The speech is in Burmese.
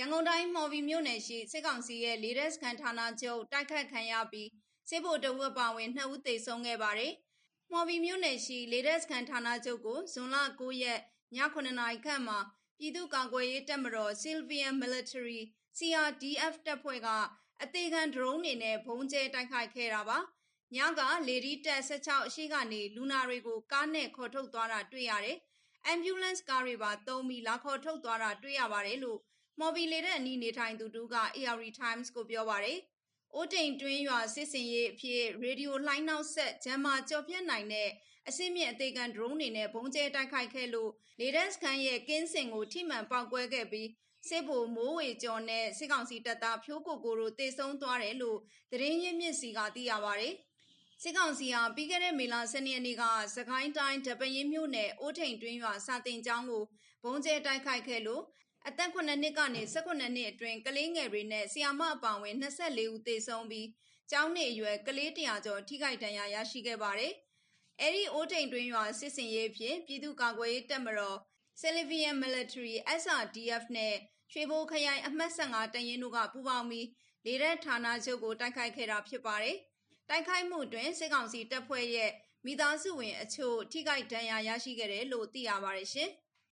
ရန်ကုန်တိုင်းမော်ဘီမြို့နယ်ရှိစစ်ကောင်စီရဲ့လေဒက်စကန်ဌာနချုပ်တိုက်ခတ်ခံရပြီးစစ်ဗိုလ်တဝက်ပါဝင်2ဦးသေဆုံးခဲ့ပါတယ်။မော်ဘီမြို့နယ်ရှိလေဒက်စကန်ဌာနချုပ်ကိုဇွန်လ9ရက်ည9နာရီခန့်မှာပြည်သူ့ကာကွယ်ရေးတပ်မတော် Sylvian Military CRDF တပ်ဖွဲ့ကအသေးခံဒရုန်းတွေနဲ့ဘုံကျဲတိုက်ခိုက်ခဲ့တာပါ။ညကလေဒီတက်16အရှိကနေလူနာတွေကိုကားနဲ့ခေါ်ထုတ်သွားတာတွေ့ရတယ်။ ambulance ကားတွေပါတုံးပြီးလာခေါ်ထုတ်သွားတာတွေ့ရပါတယ်လို့ မော်ဘီလေတဲ့အနီးနေထိုင်သူတူက AR Times ကိုပြောပါတယ်။အိုးတိမ်တွင်းရွာစစ်စင်ရေးအဖြစ်ရေဒီယိုလှိုင်းနောက်ဆက်ဂျမ်မာကြော်ပြတ်နိုင်တဲ့အစစ်မြင့်အသေးခံဒရုန်းတွေနဲ့ဘုံကျဲတိုက်ခိုက်ခဲ့လို့လေဒက်စခန်းရဲ့ကင်းစင်ကိုထိမှန်ပေါက်ကွဲခဲ့ပြီးစစ်ဗိုလ်မိုးဝေကျော်နဲ့စစ်ကောင်စီတပ်သားဖြိုးကိုကိုတို့တေဆုံးသွားတယ်လို့သတင်းရင်းမြစ်စီကသိရပါတယ်။စစ်ကောင်စီဟာပြီးခဲ့တဲ့မေလ12ရက်နေ့ကစကိုင်းတိုင်းဒပရင်မြို့နယ်အိုးထိန်တွင်းရွာစာတင်ကျောင်းကိုဘုံကျဲတိုက်ခိုက်ခဲ့လို့ အသက်9နှစ်ကနေ18နှစ်အတွင်းကလေးငယ်တွေနဲ့ဆီယာမအပောင်ဝင်24ဦးသေဆုံးပြီးကျောင်းနေအရွယ်ကလေး100ကျော်ထိခိုက်ဒဏ်ရာရရှိခဲ့ပါတယ်။အဲဒီအိုးထိန်တွင်းရွာစစ်စင်ရေးဖြင့်ပြည်သူ့ကာကွယ်ရေးတပ်မတော် Sylvian Military SRDF နဲ့ရွှေဘိုခရိုင်အမှတ်15တရင်တို့ကပူးပေါင်းပြီးလေတပ်ဌာနချုပ်ကိုတိုက်ခိုက်ခဲ့တာဖြစ်ပါတယ်။တိုက်ခိုက်မှုတွင်စစ်ကောင်စီတပ်ဖွဲ့ရဲ့မိသားစုဝင်အချို့ထိခိုက်ဒဏ်ရာရရှိခဲ့တယ်လို့သိရပါတယ်ရှင်။